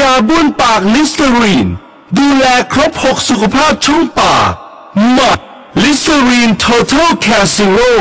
ยาบ้วนปากลิสเตอรีน ดูแลครบ 6 สุขภาพช่องปากหมัดลิสเตอรีน Total Care Zero